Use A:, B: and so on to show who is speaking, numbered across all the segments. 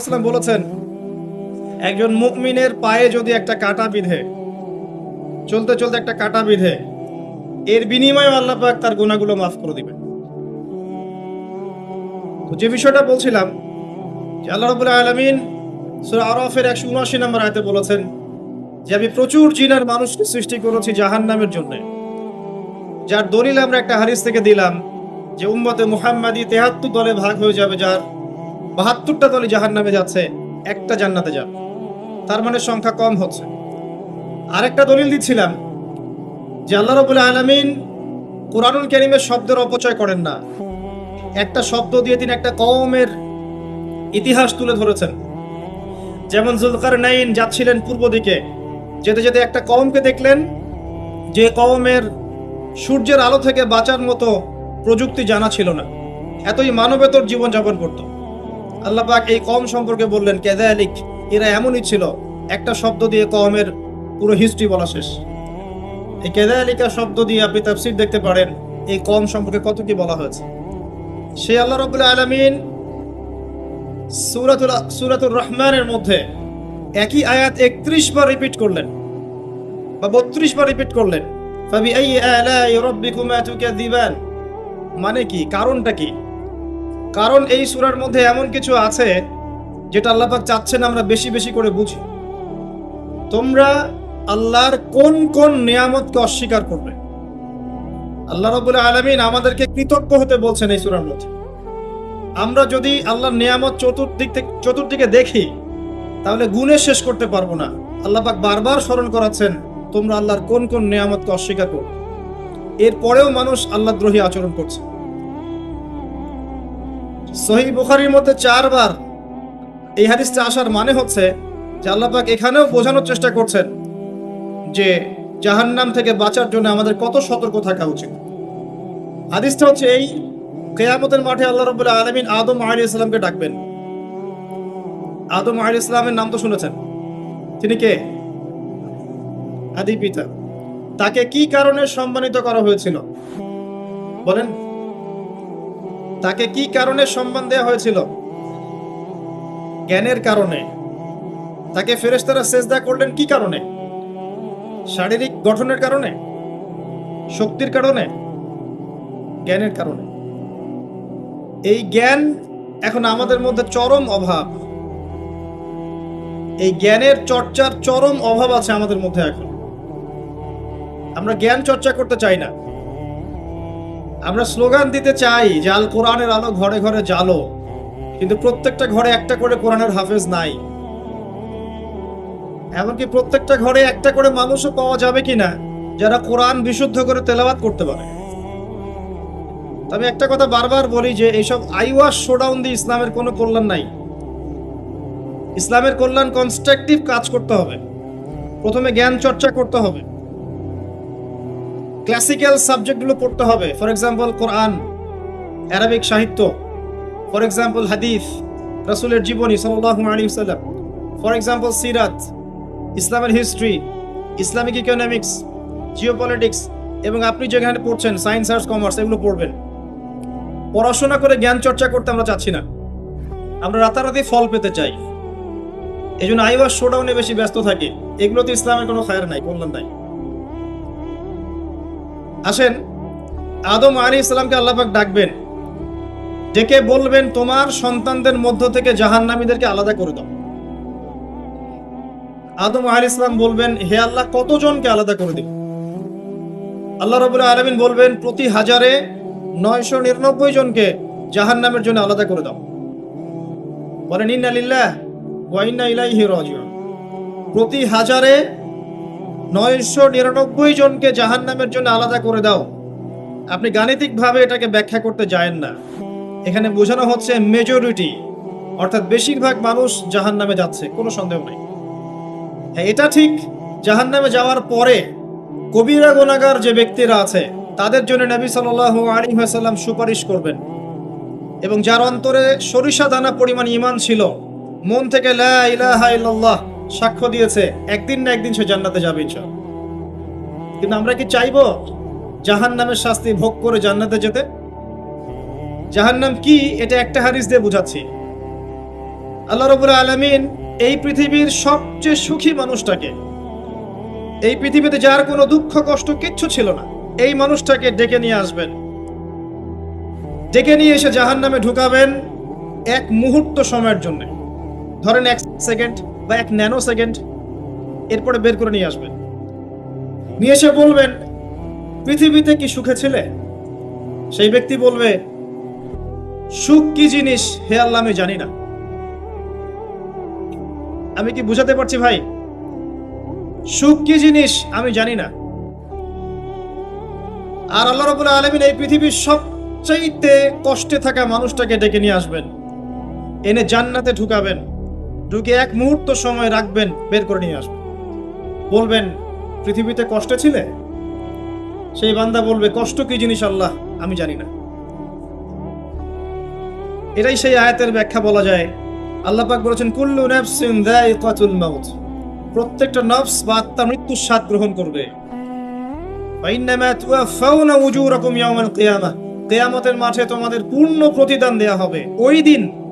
A: ইসলাম বলেছেন, একজন মুকমিনের পায়ে যদি একটা কাটা বিধে, চলতে চলতে একটা কাটা বিধে, এর বিনিময়ে আল্লাহ পাক তার গুণাগুলো মাফ করে দিবেন। তো যে বিষয়টা বলছিলাম, যে আল্লাহ রবুল্লা আলমিন সুরা আরফের একশো উনআশি নম্বর আয়তে বলেছেন, যে আমি প্রচুর জিনের মানুষকে সৃষ্টি করেছি জাহান নামের জন্য। যার দলিল আমরা একটা হারিস থেকে দিলাম, যে উম্মতে মুহাম্মাদি তেহাত্তর দলে ভাগ হয়ে যাবে, যার বাহাত্তরটা দলই জাহান নামে যাচ্ছে, একটা জান্নাতে যাবে। তার মানে সংখ্যা কম হচ্ছে। আরেকটা দলিল দিচ্ছিলাম যে আল্লাহ রবুল আলমিন কোরআনুল করিমের শব্দের অপচয় করেন না। একটা শব্দ দিয়ে তিনি একটা কওমের ইতিহাস তুলে ধরেছেন। যেমন জুলকার নাইন যাচ্ছিলেন পূর্ব দিকে, যেতে যেতে একটা কওমকে দেখলেন যে কওমের সূর্যের আলো থেকে বাঁচার মতো প্রযুক্তি জানা ছিল না। এতই মানবেতর জীবনযাপন করত। আল্লাহ পাক এই কম সম্পর্কে বললেন কেদা আলিক এরা এমনই ছিল। একটা শব্দ দিয়ে কওমের পুরো হিস্ট্রি বলা শেষ। এই কেদা আলিকা শব্দ দিয়ে আপনি তাফসির দেখতে পারেন, এই কম সম্পর্কে কত কি বলা হয়েছে। সে আল্লাহ রবুল্লা আলমিন সুরাতুল, সুরাতুর রহমানের মধ্যে একই আয়াত একত্রিশ বার রিপিট করলেন বা বত্রিশ বার রিপিট করলেন। মানে কি? কারণটা কি? কারণ এই সুরার মধ্যে এমন কিছু আছে যেটা আল্লাহ পাক চাচ্ছেন আমরা বেশি বেশি করে বুঝি। তোমরা আল্লাহর কোন কোন নিয়ামতকে অস্বীকার করবে? আল্লাহ রাব্বুল আলামিন আমাদেরকে কৃতজ্ঞ হতে বলছেন এই সুরার মধ্যে। আমরা যদি আল্লাহর নিয়ামত চতুর্দিক থেকে চতুর্দিকে দেখি, তাহলে গুণে শেষ করতে পারব না। আল্লাহ পাক বারবার স্মরণ করাচ্ছেন, তোমরা আল্লাহর কোন কোন নিয়ামতকে অস্বীকার করো এরপরেও মানুষ আল্লাহ দ্রোহী আচরণ করছে। সহি বুখারির মধ্যে চারবার এই হাদিসটা আসার মানে হচ্ছে যে আল্লাহ পাক এখানেও বোঝানোর চেষ্টা করছেন যে জাহান্নাম থেকে বাঁচার জন্য আমাদের কত সতর্ক থাকা উচিত। হাদিসটা হচ্ছে এই, কেয়ামতের মাঠে আল্লাহ রবুল্লাহ আলমিন আদম আলী ইসলামকে ডাকবেন। আদম আলী ইসলামের নাম তো শুনেছেন। তিনি কে? আদি পিতা। তাকে কি কারণে সম্মানিত করা হয়েছিল? বলেন। তাকে কি কারণে সম্মান দেওয়া হয়েছিল? জ্ঞানের কারণে। তাকে ফেরেশতারা সেজদা করলেন কি কারণে? শারীরিক গঠনের কারণে? শক্তির কারণে? জ্ঞানের কারণে। এই জ্ঞান এখন আমাদের মধ্যে চরম অভাব। এই জ্ঞানের চর্চার চরম অভাব আছে আমাদের মধ্যে এখন। আমরা জ্ঞান চর্চা করতে চাই না। আমরা স্লোগান দিতে চাই যে আল কোরআনের আলো ঘরে ঘরে জালো কিন্তু প্রত্যেকটা ঘরে একটা করে কোরআনের হাফেজ নাই। এমনকি প্রত্যেকটা ঘরে একটা করে মানুষও পাওয়া যাবে কিনা, যারা কোরআন বিশুদ্ধ করে তেলাওয়াত করতে পারে। তবে একটা কথা বারবার বলি যে এইসব আইওয়াস শোডাউন দিয়ে ইসলামের কোনো কল্যাণ নাই। ইসলামের কল্যাণ কনস্ট্রাকটিভ কাজ করতে হবে। প্রথমে জ্ঞান চর্চা করতে হবে। ক্লাসিক্যাল সাবজেক্টগুলো পড়তে হবে। ফর এক্সাম্পল কোরআন অ্যারাবিক সাহিত্য ফর এক্সাম্পল হাদিফ রাসুলের জীবনী সাল্লাহ আলী সাল্লাম ফর এক্সাম্পল সিরাত, ইসলামের হিস্ট্রি ইসলামিক ইকোনমিক্স জিওপলিটিক্স এবং আপনি যেখানে পড়ছেন সায়েন্স আর্টস কমার্স এগুলো পড়বেন। পড়াশোনা করে জ্ঞান চর্চা করতে আমরা চাচ্ছি না। আমরা রাতারাতি ফল পেতে চাই। এই জন্য আইওয়াস শোডাউনে বেশি ব্যস্ত থাকি। এগুলোতে ইসলামের কোনো খায়ের নাই, কল্যাণ নাই। আসেন। আদম আলী ইসলামকে আল্লাপাক ডাকবেন। ডেকে বলবেন, তোমার সন্তানদের মধ্য থেকে জাহান্নামীদেরকে আলাদা করে দাও। আদম আলী ইসলাম বলবেন, হে আল্লাহ, কতজনকে আলাদা করে দিব? আল্লাহ রবুল্লাহ আলমিন বলবেন, প্রতি হাজারে নয়শো নিরানব্বই জনকে জাহান নামের জন্য আলাদা করে দাও। বলেন, ইন্না লিল্লাহ ওয়াইন্না ইলাইহি রাজিউন। প্রতি হাজারে নয়শো নিরানব্বই জনকে জাহান নামের জন্য আলাদা করে দাও। আপনি গাণিতিকভাবে এটাকে ব্যাখ্যা করতে যায়েন না। এখানে বোঝানো হচ্ছে মেজরিটি অর্থাৎ বেশিরভাগ মানুষ জাহান নামে যাচ্ছে, কোনো সন্দেহ নেই। হ্যাঁ এটা ঠিক জাহান নামে যাওয়ার পরে কবিরা গোনাগার যে ব্যক্তিরা আছে, তাদের জন্য নবী সাল আলী সাল্লাম সুপারিশ করবেন। এবং যার অন্তরে সরিষা দানা পরিমাণ ইমান ছিল, মন থেকে লা ইলাহা ইল্লাল্লাহ সাক্ষ্য দিয়েছে, একদিন না একদিন সে জান্নাতে যাবে ইনশাআল্লাহ। কিন্তু আমরা কি চাইব জাহান নামের শাস্তি ভোগ করে জান্নাতে যেতে? জাহান্নাম কি, এটা একটা হাদিস দিয়ে বুঝাচ্ছি। আল্লাহ রবুল আলমিন এই পৃথিবীর সবচেয়ে সুখী মানুষটাকে, এই পৃথিবীতে যার কোনো দুঃখ, কষ্ট কিচ্ছু ছিল না, এই মানুষটাকে ডেকে নিয়ে আসবেন। ডেকে নিয়ে এসে জাহান নামে ঢুকাবেন এক মুহূর্ত সময়ের জন্য। ধরেন এক সেকেন্ড বা এক ন্যানো সেকেন্ড এরপরে বের করে নিয়ে আসবেন। নিয়ে এসে বলবেন, পৃথিবীতে কি সুখে ছিলে? সেই ব্যক্তি বলবে, সুখ কি জিনিস হে আল্লাহ আমি জানি না। আমি কি বুঝাতে পারছি ভাই? সুখ কি জিনিস আমি জানি না। আর আল্লাহ রবুল্লা আলমিন এই পৃথিবীর সবচাইতে কষ্টে থাকা মানুষটাকে ডেকে নিয়ে আসবেন। এনে জান্নাতে ঢুকাবেন। ঢুকে এক মুহূর্ত সময় রাখবেন, বের করে নিয়ে আসবেন। বলবেন, পৃথিবীতে কষ্টে ছিলে? সেই বান্দা বলবে, কষ্ট কি জিনিস আল্লাহ? আমি জানি না। এটাই সেই আয়াতের ব্যাখ্যা বলা যায়। আল্লাহ পাক বলেছেন, কুল্লু নাফসিন যায়িকাতুল মাউত। প্রত্যেকটা নফস বা আত্মা মৃত্যুর স্বাদ গ্রহণ করবে। ফাইন্নামা তুওয়াফাউনা উজুরাকুম ইয়াউমাল কিয়ামাহ কিয়ামতের মাঠে তোমাদের পূর্ণ প্রতিদান দেয়া হবে। ওই দিন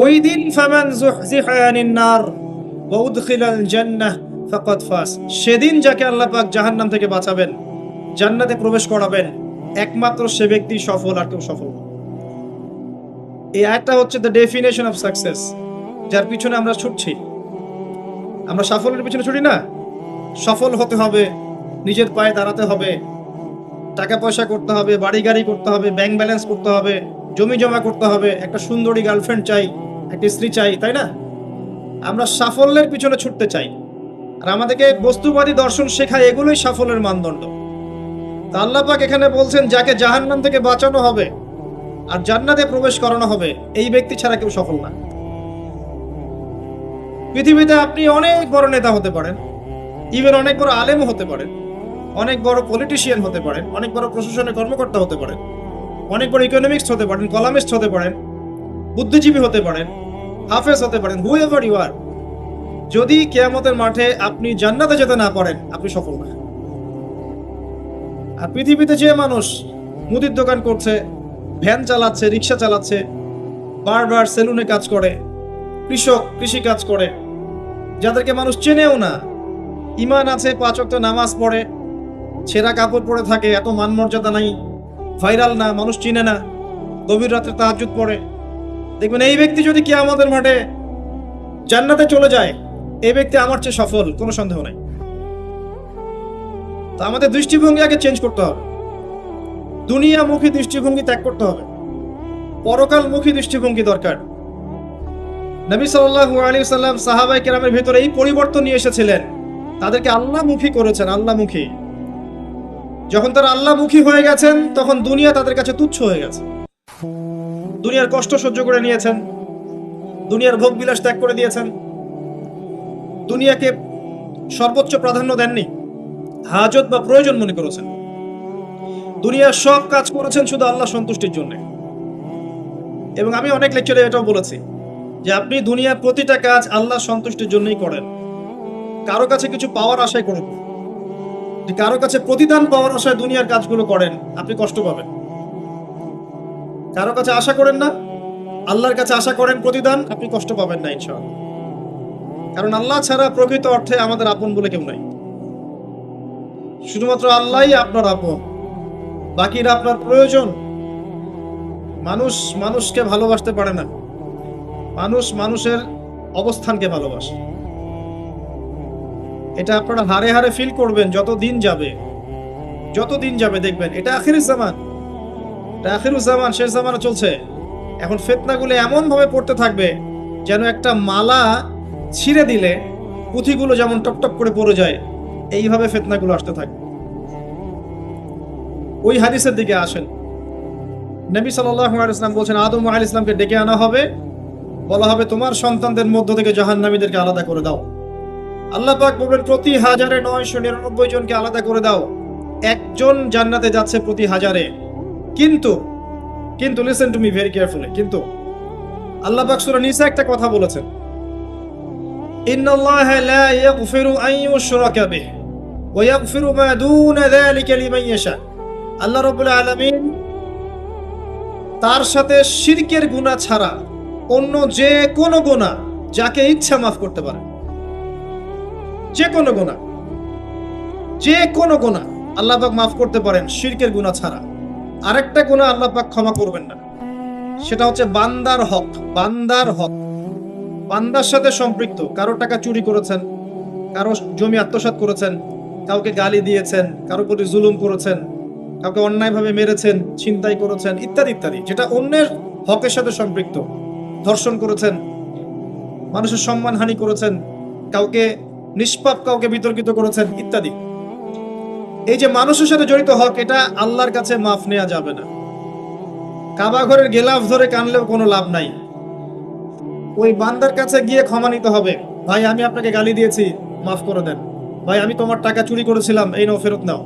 A: ওই দিন ফামান নার ওয়া উদখিলাল জান্নাহ ফাকাদ ফাস। সেদিন যাকে আল্লাহ পাক জাহান্নাম থেকে বাঁচাবেন, জান্নাতে প্রবেশ করাবেন, একমাত্র সে ব্যক্তি সফল আর কেউ সফল এই আয়াতটা হচ্ছে দ্য ডেফিনেশন অফ সাকসেস যার পিছনে আমরা ছুটছি। আমরা সাফল্যের পিছনে ছুটি না। সফল হতে হবে, নিজের পায়ে দাঁড়াতে হবে, টাকা পয়সা করতে হবে বাড়ি গাড়ি করতে হবে ব্যাংক ব্যালেন্স করতে হবে জমি জমা করতে হবে, একটা সুন্দরী গার্লফ্রেন্ড চাই, একটা স্ত্রী চাই, তাই না? আমরা সাফল্যের পিছনে ছুটতে চাই। আর আমাদেরকে বস্তুবাদী দর্শন শেখায়, এগুলোই সাফল্যের মানদণ্ড। তা আল্লাহ পাক এখানে বলছেন, যাকে জাহান্নাম থেকে বাঁচানো হবে আর জান্নাতে প্রবেশ করানো হবে, এই ব্যক্তি ছাড়া কেউ সফল না। পৃথিবীতে আপনি অনেক বড় নেতা হতে পারেন ইভেন অনেক বড় আলেম হতে পারেন, অনেক বড় পলিটিশিয়ান হতে পারেন, অনেক বড় প্রশাসনের কর্মকর্তা হতে পারেন। অনেক বড় ইকোনমিক্স হতে পারেন কলামিস্ট হতে পারেন, বুদ্ধিজীবী হতে পারেন, হাফেজ হতে পারেন হু এভার ইউ আর যদি কেয়ামতের মাঠে আপনি জান্নাতে যেতে না পারেন, আপনি সফল না। আর পৃথিবীতে যে মানুষ মুদির দোকান করছে, ভ্যান চালাচ্ছে, রিক্সা চালাচ্ছে, বারবার সেলুনে কাজ করে, কৃষক, কৃষি কাজ করে, যাদেরকে মানুষ চেনেও না ইমান আছে, পাঁচ ওয়াক্ত নামাজ পড়ে, ছেঁড়া কাপড় পরে থাকে, এত মান মর্যাদা নাই ভাইরাল না, মানুষ চিনে না। গভীর রাত্রে তাহাজুদ পড়ে। দেখবেন, এই ব্যক্তি যদি কি আমাদের মাঠে জান্নাতে চলে যায়, এই ব্যক্তি আমার চেয়ে সফল, কোনো সন্দেহ নাই। তা আমাদের দৃষ্টিভঙ্গি আগে চেঞ্জ করতে হবে। দুনিয়ামুখী দৃষ্টিভঙ্গি ত্যাগ করতে হবে। পরকালমুখী দৃষ্টিভঙ্গি দরকার। নবী সাল্লাল্লাহু আলাইহি সাল্লাম সাহাবাই কেরামের ভিতরে এই পরিবর্তন নিয়ে এসেছিলেন। তাদেরকে আল্লাহমুখী করেছেন আল্লাহমুখী যখন তারা আল্লাহমুখী হয়ে গেছেন, তখন দুনিয়া তাদের কাছে তুচ্ছ হয়ে গেছে। দুনিয়ার কষ্ট সহ্য করে নিয়েছেন। দুনিয়ার ভোগ বিলাস ত্যাগ করে দিয়েছেন। দুনিয়াকে সর্বোচ্চ প্রাধান্য দেননি। হাজত বা প্রয়োজন মনে করেছেন। দুনিয়ার সব কাজ করেছেন শুধু আল্লাহ সন্তুষ্টির জন্য। এবং আমি অনেক লেকচারে এটাও বলেছি যে আপনি দুনিয়ার প্রতিটা কাজ আল্লাহ সন্তুষ্টির জন্যই করেন। কারও কাছে কিছু পাওয়ার আশাই করুন। যদি কারও কাছে প্রতিদান পাওয়ার আশায় দুনিয়ার কাজগুলো করেন, আপনি কষ্ট পাবেন। কারও কাছে আশা করেন না, আল্লাহর কাছে আশা করেন প্রতিদান, আপনি কষ্ট পাবেন না, ইনশাআল্লাহ। কারণ আল্লাহ ছাড়া প্রকৃত অর্থে আমাদের আপন বলে কেউ নাই। শুধুমাত্র আল্লাহই আপনার আপন, বাকিরা আপনার প্রয়োজন। মানুষ মানুষকে ভালোবাসতে পারে না। মানুষ মানুষের অবস্থানকে ভালোবাসে। এটা আপনারা হারে হারে ফিল করবেন যত দিন যাবে। যত দিন যাবে দেখবেন, এটা আখির জামান। এটা আখির জামান, শেষ জামানা চলছে। এখন ফেতনাগুলো এমন ভাবে পড়তে থাকবে, যেন একটা মালা ছিঁড়ে দিলে পুঁথিগুলো যেমন টপটপ করে পড়ে যায়, এইভাবে ফেতনাগুলো আসতে থাকবে। ওই হাদিসের দিকে আসেন। নবী ওয়াসাল্লাম বলছেন, আদম আলাইহিস ইসলামকে ডেকে আনা হবে। বলা হবে, তোমার সন্তানদের মধ্য থেকে জাহান্নামীদেরকে আলাদা করে দাও। আল্লাহ পাক বলবেন, প্রতি হাজারে নয়শো নিরানব্বই জনকে আলাদা করে দাও। একজন জান্নাতে যাচ্ছে প্রতি হাজারে। কিন্তু কিন্তু listen to me very carefully কিন্তু আল্লাহ পাক সূরা নিসা একটা কথা বলেছেন। ইন্নাল্লাহ লা ইয়াগফিরু আন ইউশরাকা বিহি ওয়া ইয়াগফিরু মা দুনা যালিকা লিমান ইয়াশা। আল্লাহ রাব্বুল আলামিন তার সাথে শিরকের গুনাহ ছাড়া অন্য যে কোনো গোনা যাকে ইচ্ছা মাফ করতে পারে যে কোনো গোনা যে কোনো গোনা আল্লাহ পাক মাফ করতে পারেন, শিরকের গুনাহ ছাড়া। আরেকটা গুণা আল্লাহ পাক ক্ষমা করবেন না। সেটা হচ্ছে বান্দার হক বান্দার হক। বান্দার সাথে সম্পৃক্ত, কারও টাকা চুরি করেছেন, কারও জমি আত্মসাৎ করেছেন, কাউকে গালি দিয়েছেন, কারও প্রতি জুলুম করেছেন, কাউকে অন্যায়ভাবে মেরেছেন, ছিনতাই করেছেন, ইত্যাদি ইত্যাদি। যেটা অন্যের হকের সাথে সম্পৃক্ত, ধর্ষণ করেছেন, মানুষের সম্মানহানি করেছেন, কাউকে নিষ্পাপ কাউকে বিতর্কিত করেছেন ইত্যাদি। এই যে মানুষের সাথে জড়িত হক, এটা আল্লাহর কাছে মাফ নেওয়া যাবে না। কাবা ঘরের গেলাফ ধরে কানলেও কোনো লাভ নাই। ওই বান্দার কাছে গিয়ে ক্ষমা নিতে হবে। ভাই, আমি আপনাকে গালি দিয়েছি, মাফ করে দেন। ভাই, আমি তোমার টাকা চুরি করেছিলাম, এই নাও, ফেরত নাও।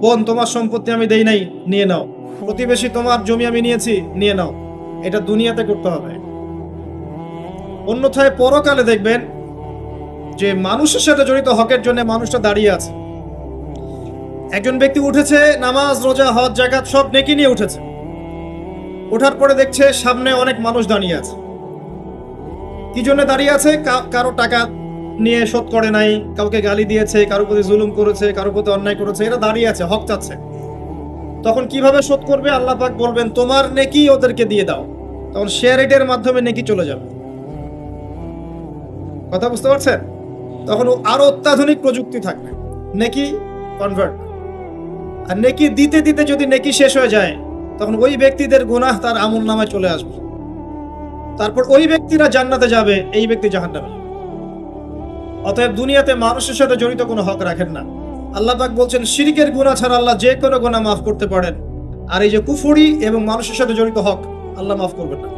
A: বোন, তোমার সম্পত্তি আমি দেই নাই, নিয়ে নাও। প্রতিবেশী তোমার জমি আমি নিয়েছি, নিয়ে নাও। এটা দুনিয়াতে করতে হবে। অন্যথায় পরকালে দেখবেন যে মানুষের সাথে জড়িত হকের জন্য মানুষটা দাঁড়িয়ে আছে। একজন ব্যক্তি উঠেছে, নামাজ, রোজা, হজ জাকাত সব নেকি নিয়ে উঠেছে। ওঠার পরে দেখছে সামনে অনেক মানুষ দাঁড়িয়ে আছে। কি জন্য দাঁড়িয়ে আছে? কারও টাকা নিয়ে শোধ করে নাই, কাউকে গালি দিয়েছে, কারও প্রতি জুলুম করেছে, কারও প্রতি অন্যায় করেছে, এরা দাঁড়িয়ে আছে, হক চাচ্ছে। তখন কীভাবে শোধ করবে? আল্লাহ পাক বলবেন, তোমার নেকি ওদেরকে দিয়ে দাও। তখন শেয়ার রেটের মাধ্যমে নেকি চলে যাবে। কথা বুঝতে পারছেন? তখন ও আরও অত্যাধুনিক প্রযুক্তি থাকবে। নেকি কনভার্ট আর নেকি দিতে দিতে যদি নেকি শেষ হয়ে যায়, তখন ওই ব্যক্তিদের গুনাহ তার আমল নামায় চলে আসবে। তারপর ওই ব্যক্তিরা জান্নাতে যাবে, এই ব্যক্তি জাহান্নামে অতএব দুনিয়াতে মানুষের সাথে জড়িত কোনো হক রাখেন না। আল্লাহ পাক বলছেন, শিরিকের গুনাহ ছাড়া আল্লাহ যে কোনো গুনাহ মাফ করতে পারেন। আর এই যে কুফুরি এবং মানুষের সাথে জড়িত হক, আল্লাহ মাফ করবেন না।